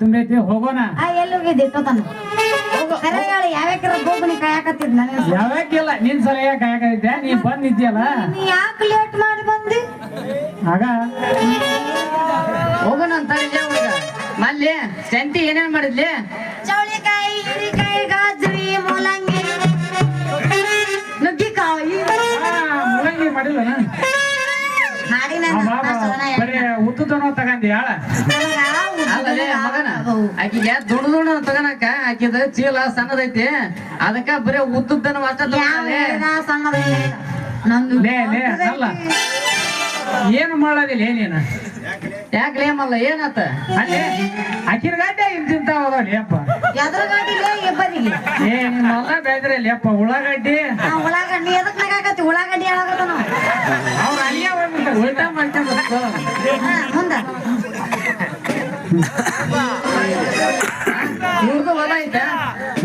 ತುಂಬೈತಿ ಹೋಗೋಣ. ಆ ಎಲ್ಲಿ ಹೋಗಿದ್ದೆ? ಇಟ್ಟೋತನ ಕರೆ ಹೇಳಿ ಯಾವ್ಯಾಕ್ರ ಗೋಬನಿ ಕಾಯಕತ್ತಿದ್ ನನಗೆ ಯಾವಾಗಿಲ್ಲ ನಿನ್ ಸಲ ಕಾಯಕೈತೆ ನೀ ಬಂದಿದ್ಯಲ್ಲ? ನೀ ಯಾಕೆ ಲೇಟ್ ಮಾಡಿ ಬಂದಿ? ಆಗ? ಹೋಗೋಣ ಅಂತ ಇಲ್ಲೇ ಹುಡುಗ ಮಲ್ಲಿ ಸಂತಿ ಏನೇನ್ ಮಾಡಿದ್ಲಿ? ಚೌಳಿಕಾಯಿ ಹೀರಿಕಾಯಿ ಗಾಜ್ರಿ ಮೂಲಂಗಿ. ನುಗ್ಗಿಕಾಯಿ. ಆ, ಮುಳಂಗಿ ಮಾಡಿಲ್ಲ ಮಾಡಿನ ಬರೀ ಉದ್ದುದನೋ ತಗಂದಿ ಹೇಳ ಆಕಿಗೆ ದುಡ್ಡು ದುಡ್ಡು ತಗೋಣಕ ಆಕಿದ ಚೀಲ ಸಣ್ಣದೈತಿ. ಅದಕ್ಕ ಬರೀ ಉದ್ದುದ್ದನ ಅಷ್ಟ ಅಲ್ಲ. ಏನು ಮಾಡೋದಿಲ್ಲ ಏನೇನ ಯಾಕೆ ಲೇಮಲ್ಲ ಏನತ್ತ? ಅಲ್ಲಿ ಅಕ್ಕಿನ ಗಡ್ಡೆ ಇಂತಿಂತ ಲೇಪ ಅಪ್ಪ ಎದ್ರ ಇಬ್ಬರಿಗೆ. ಏ ನಿಮ್ಮ ಬೇದ್ರೆ ಲೇಪ ಉಳ್ಳಾಗಡ್ಡಿ. ಉಳ್ಳಾಗಡ್ಡಿ ಎದಕ್ ನಗಾಕತ್ತಿ ಉಳ್ಳಾಗಡ್ಡಿ ಹೇಳಾಕತ್ತಾನ ಅವ್ರ ಅಲ್ಲಿಯೇ ಹೋಗ್ಬಿಟ್ಟು ಉಲ್ಟಾ ಮಾಡ್ಕೊಂಡ್ಬಿಟ್ಟು ಮುಂದ. ಇವ್ರದ್ದು ಹೊಲ ಐತೆ.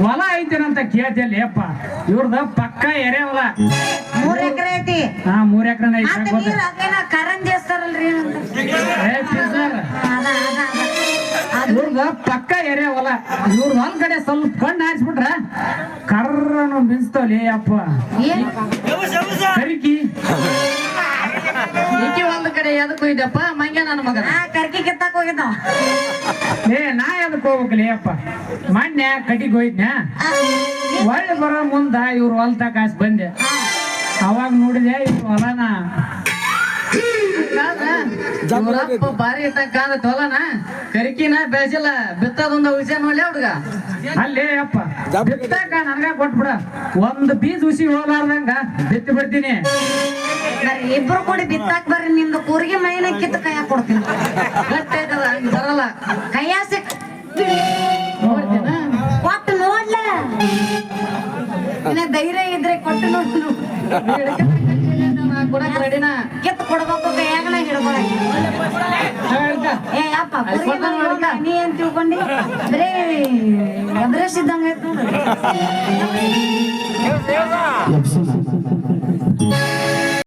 ಹೊಲ ಐತೇನಂತ ಕೇಳ್ತಿಯಲ್ಲಿ ಅಪ್ಪ ಇವ್ರದ ಪಕ್ಕ ಎರೆ ಹೊಲ. ಮೂರ್ ಎಕರೆ ಐತಿ. ಹಾ ಮೂರ್ ಎಕರೆ ಐತಿ. ಕರಂಜಿ ಇವ್ರದ ಪಕ್ಕ ಎರೆ ಹೊಲ. ಇವ್ರ ಒಂದ್ ಕಡೆ ಸ್ವಲ್ಪ ಕಣ್ಣು ಹಾರಿಸ್ಬಿಟ್ರ ಕರ್ರನು ಮಿಂಚ್ತಾವ್ಲಿ ಅಪ್ಪ. ಕರಿಕಿ. ಒಂದ್ ಕಡೆ ಎದಕ್ ಹೋಯ್ದಪ್ಪ ಮಂಗ್ಯ ನನ್ನ ಮಗ ಕರ್ಕಿ ಕಿತ್ತಾಕ ಹೋಗಿದ್ದ ಏ ನಾ ಹೋಗ್ಬೇಕಲಿ ಅಪ್ಪ. ಮೊನ್ನೆ ಕಟಿಗೆ ಹೋಯ್ತ್ನ? ಒಳ್ಳೆ ಬರೋ ಮುಂದ ಇವ್ರು ಹೊಲ ತಕಾಸ್ ಬಂದೆ. ಅವಾಗ ನೋಡಿದೆ ಇವ್ರ ಹೊಲನ. ಇವ್ರಪ್ಪ ಬಾರಿ ಇಟ್ಟಂಗ ಹೊಲನ. ಕರಿಕಿನ ಬೆಳ್ಸಿಲ್ಲ ಬಿತ್ತದೊಂದು ವಿಷಯ ನೋಡ್ಲಿ ಹುಡ್ಗ. ಅಲ್ಲೇ ಅಪ್ಪ, ಬಿತ್ತಾಕ ನನಗ ಕೊಟ್ಬಿಡ. ಒಂದ್ ಬೀಜ ಹುಸಿ ಹೋಗ್ಲಾರ್ದಂಗ ಬಿತ್ತಿ ಬಿಡ್ತೀನಿ. ಇಬ್ರು ಕೂಡಿ ಬಿತ್ತಾಕ್ ಬರ್ರಿ ನಿಮ್ದು ಕೂರಿಗೆ ಮೈನ ಕಿತ್ತು ಕೈಯಾಗ ಕೊಡ್ತೀನಿ. ಬರಲ್ಲ. ಕೈಯ ನೋಡ್ತೀನ? ಕೊಟ್ಟು ನೋಡ್ಲ? ಇನ್ನ ಧೈರ್ಯ ಇದ್ರೆ ಕೊಟ್ಟು ನೋಡ್ಲು ಕೊಡಕ್ ರೆಡಿನಾ ಕಿತ್ತು ಕೊಡ್ಬೇಕು ಕೈಯಾಗನ ಹಿಡ್ಕೊಳಕ್ಕೆ. ಏ ನೀ ಏನ್ ತಿಳ್ಕೊಂಡಿ. ಬರೇ ಎಬ್ರೆಸ್ ಇದ್ದಂಗ